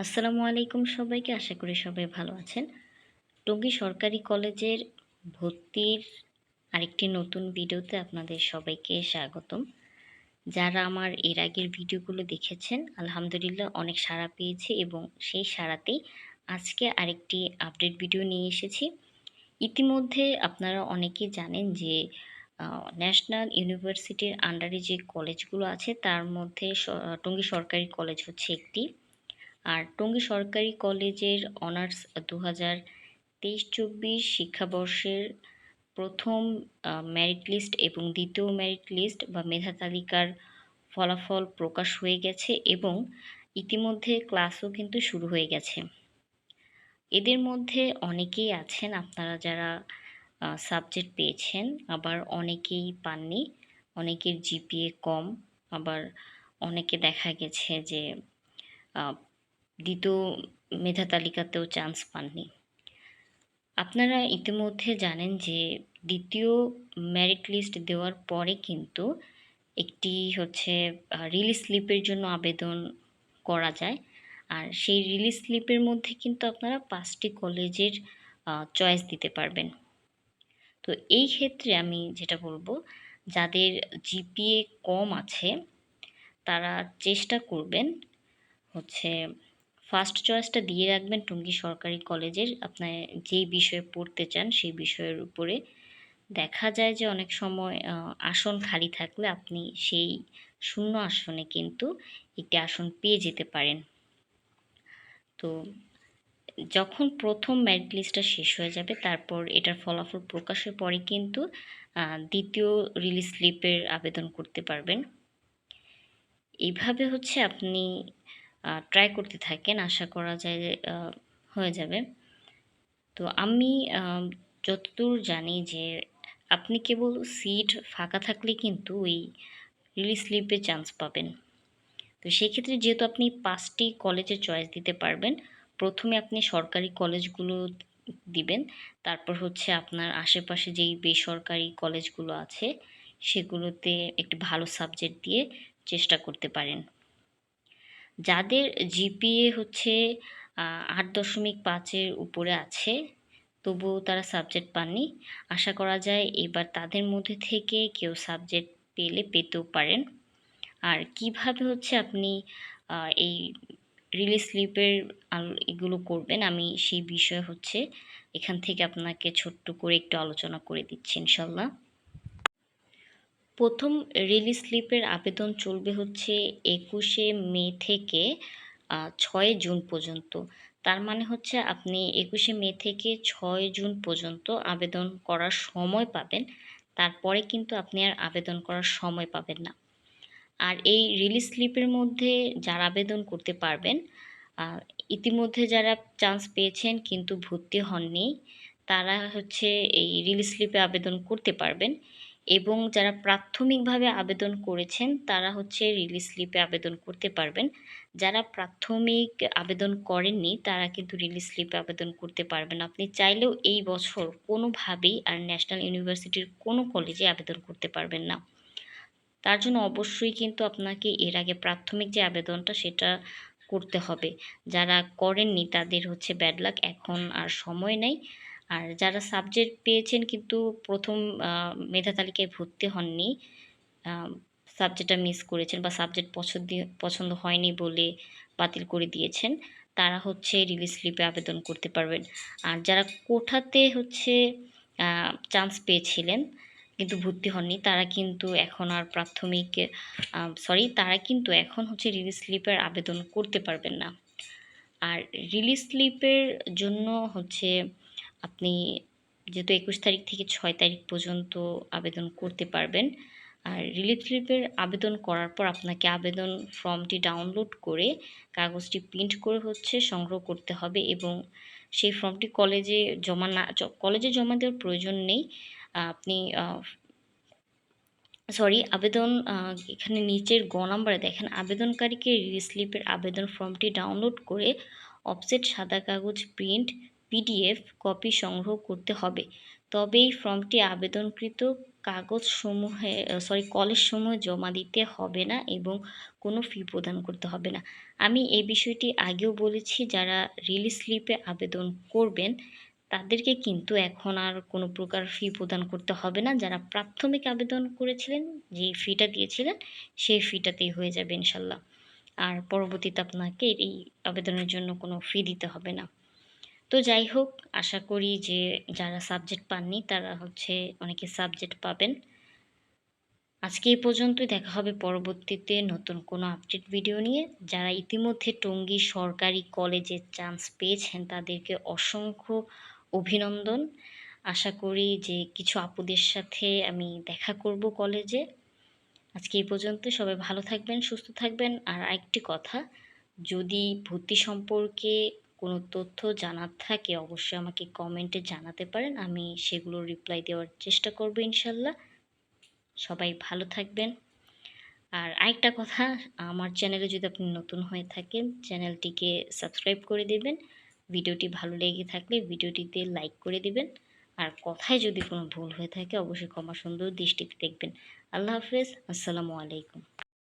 আসসালামু আলাইকুম সবাইকে, আশা করি সবাই ভালো আছেন। টঙ্গী সরকারি কলেজের ভর্তির আরেকটি নতুন ভিডিওতে আপনাদের সবাইকে স্বাগতম। যারা আমার এর আগের ভিডিওগুলো দেখেছেন, আলহামদুলিল্লাহ অনেক সাড়া পেয়েছে এবং সেই সাড়াতেই আজকে আরেকটি আপডেট ভিডিও নিয়ে এসেছি। ইতিমধ্যে আপনারা অনেকেই জানেন যে ন্যাশনাল ইউনিভার্সিটির আন্ডারে যে কলেজগুলো আছে, তার মধ্যে টঙ্গী সরকারি কলেজ হচ্ছে একটি। আর টঙ্গী সরকারি কলেজের অনার্স দু হাজার তেইশ চব্বিশ শিক্ষাবর্ষের প্রথম মেরিট লিস্ট এবং দ্বিতীয় মেরিট লিস্ট বা মেধা তালিকার ফলাফল প্রকাশ হয়ে গেছে এবং ইতিমধ্যে ক্লাসও কিন্তু শুরু হয়ে গেছে। এদের মধ্যে অনেকেই আছেন, আপনারা যারা সাবজেক্ট পেয়েছেন, আবার অনেকেই পাননি, অনেকের জিপিএ কম, আবার অনেকে দেখা গেছে যে দ্বিতীয় মেধা তালিকাতেও চান্স পাননি। আপনারা ইতিমধ্যে জানেন যে দ্বিতীয় মেরিট লিস্ট দেওয়ার পরে কিন্তু একটি হচ্ছে রিলিজ স্লিপের জন্য আবেদন করা যায়। আর সেই রিলিজ স্লিপের মধ্যে কিন্তু আপনারা পাঁচটি কলেজের চয়েস দিতে পারবেন। তো এই ক্ষেত্রে আমি যেটা বলব, যাদের জিপিএ কম আছে, তারা চেষ্টা করবেন হচ্ছে ফার্স্ট চয়েসটা দিয়ে রাখবেন টুঙ্গি সরকারি কলেজের। আপনার যেই বিষয়ে পড়তে চান সেই বিষয়ের উপরে। দেখা যায় যে অনেক সময় আসন খালি থাকলে আপনি সেই শূন্য আসনে কিন্তু একটি আসন পেয়ে যেতে পারেন। তো যখন প্রথম মেরিট লিস্টটা শেষ হয়ে যাবে, তারপর এটার ফলাফল প্রকাশের পরে কিন্তু দ্বিতীয় রিলিজ স্লিপের আবেদন করতে পারবেন। এইভাবে হচ্ছে আপনি ট্রাই করতে থাকেন, আশা করা যায় হয়ে যাবে। তো আমি যতদূর জানি যে, আপনি কেবল সিট ফাঁকা থাকলে কিন্তু ওই রিলিজ স্লিপে চান্স পাবেন। তো সেক্ষেত্রে যেহেতু আপনি পাঁচটি কলেজে চয়েস দিতে পারবেন, প্রথমে আপনি সরকারি কলেজগুলো দিবেন, তারপর হচ্ছে আপনার আশেপাশে যেই বেসরকারি কলেজগুলো আছে, সেগুলোতে একটি ভালো সাবজেক্ট দিয়ে চেষ্টা করতে পারেন। যাদের জিপিএ হচ্ছে আট দশমিক পাঁচের উপরে আছে, তবুও তারা সাবজেক্ট পাননি। আশা করা যায় এবার তাদের মধ্যে থেকে কেউ সাবজেক্ট পেলে পেতেও পারেন। আর কীভাবে হচ্ছে আপনি এই রিলিজ স্লিপের এগুলো করবেন, আমি সেই বিষয়ে হচ্ছে এখান থেকে আপনাকে ছোট্ট করে একটু আলোচনা করে দিচ্ছি ইনশাল্লাহ। প্রথম রিলিজ স্লিপের আবেদন চলবে হচ্ছে একুশে মে থেকে ছয় জুন পর্যন্ত। তার মানে হচ্ছে আপনি একুশে মে থেকে ছয় জুন পর্যন্ত আবেদন করার সময় পাবেন। তারপরে কিন্তু আপনি আর আবেদন করার সময় পাবেন না। আর এই রিলিজ স্লিপের মধ্যে যারা আবেদন করতে পারবেন ইতিমধ্যে যারা চান্স পেয়েছেন কিন্তু ভর্তি হননি, তারা হচ্ছে এই রিলিজ স্লিপে আবেদন করতে পারবেন। এবং যারা প্রাথমিকভাবে আবেদন করেছেন, তারা হচ্ছে রিলিজ স্লিপে আবেদন করতে পারবেন। যারা প্রাথমিক আবেদন করেননি, তারা কিন্তু রিলিজ স্লিপে আবেদন করতে পারবেন। আপনি চাইলেও এই বছর কোনোভাবেই আর ন্যাশনাল ইউনিভার্সিটির কোনো কলেজে আবেদন করতে পারবেন না। তার জন্য অবশ্যই কিন্তু আপনাকে এর আগে প্রাথমিক যে আবেদনটা, সেটা করতে হবে। যারা করেননি, তাদের হচ্ছে ব্যাড লাক এখন আর সময় নেই। আর যারা সাবজেক্ট পেয়েছেন কিন্তু প্রথম মেধা তালিকায় ভর্তি হননি সাবজেক্টটা মিস করেছেন বা সাবজেক্ট পছন্দ পছন্দ হয়নি বলে বাতিল করে দিয়েছেন, তারা হচ্ছে রিলিজ স্লিপে আবেদন করতে পারবেন। আর যারা কোঠাতে হচ্ছে চান্স পেয়েছিলেন কিন্তু ভর্তি হননি, তারা কিন্তু এখন আর প্রাথমিক সরি তারা কিন্তু এখন হচ্ছে রিলিজ স্লিপের আবেদন করতে পারবেন না। আর রিলিজ স্লিপের জন্য হচ্ছে আপনি যেহেতু একুশ তারিখ থেকে ছয় তারিখ পর্যন্ত আবেদন করতে পারবেন। আর রিলিজ স্লিপের আবেদন করার পর আপনাকে আবেদন ফর্মটি ডাউনলোড করে কাগজটি প্রিন্ট করে হচ্ছে সংগ্রহ করতে হবে এবং সেই ফর্মটি কলেজে জমা না কলেজে জমা দেওয়ার প্রয়োজন নেই। আপনি সরি, আবেদন এখানে নিচের গ নাম্বারে দেখেন, আবেদনকারীকে রিলিজ স্লিপের আবেদন ফর্মটি ডাউনলোড করে অফসেট সাদা কাগজ প্রিন্ট পিডিএফ কপি সংগ্রহ করতে হবে। তবেই ফর্মটি আবেদনকৃত কাগজ সমূহে সরি কলেজ সমূহে জমা দিতে হবে না এবং কোনো ফি প্রদান করতে হবে না। আমি এই বিষয়টি আগেও বলেছি, যারা রিলিজ স্লিপে আবেদন করবেন, তাদেরকে কিন্তু এখন আর কোনো প্রকার ফি প্রদান করতে হবে না। যারা প্রাথমিক আবেদন করেছিলেন যে ফিটা দিয়েছিলেন, সেই ফিটাতেই হয়ে যাবে ইনশাল্লাহ। আর পরবর্তীতে আপনাকে এই আবেদনের জন্য কোনো ফি দিতে হবে না। তো যাই হোক, আশা করি যে যারা সাবজেক্ট পাননি তারা হচ্ছে অনেকে সাবজেক্ট পাবেন। আজকে এই পর্যন্তই, দেখা হবে পরবর্তীতে নতুন কোনো আপডেট ভিডিও নিয়ে। যারা ইতিমধ্যে টঙ্গী সরকারি কলেজে চান্স পেয়েছেন, তাদেরকে অসংখ্য অভিনন্দন। আশা করি যে কিছু আপুদের সাথে আমি দেখা করব কলেজে আজকে এই পর্যন্ত, সবাই ভালো থাকবেন, সুস্থ থাকবেন। আর আরেকটি কথা, যদি ভর্তি সম্পর্কে কোনো তথ্য জানার থাকে, অবশ্যই আমাকে কমেন্টে জানাতে পারেন। আমি সেগুলো রিপ্লাই দেওয়ার চেষ্টা করব ইনশাল্লাহ। সবাই ভালো থাকবেন। আর আরেকটা কথা, আমার চ্যানেলে যদি আপনি নতুন হয়ে থাকেন চ্যানেলটিকে সাবস্ক্রাইব করে দেবেন। ভিডিওটি ভালো লেগে থাকলে ভিডিওটিতে লাইক করে দেবেন। আর কথায় যদি কোনো ভুল হয়ে থাকে, অবশ্যই ক্ষমা সুন্দর দৃষ্টিতে দেখবেন। আল্লাহ হাফেজ, আসসালামু আলাইকুম।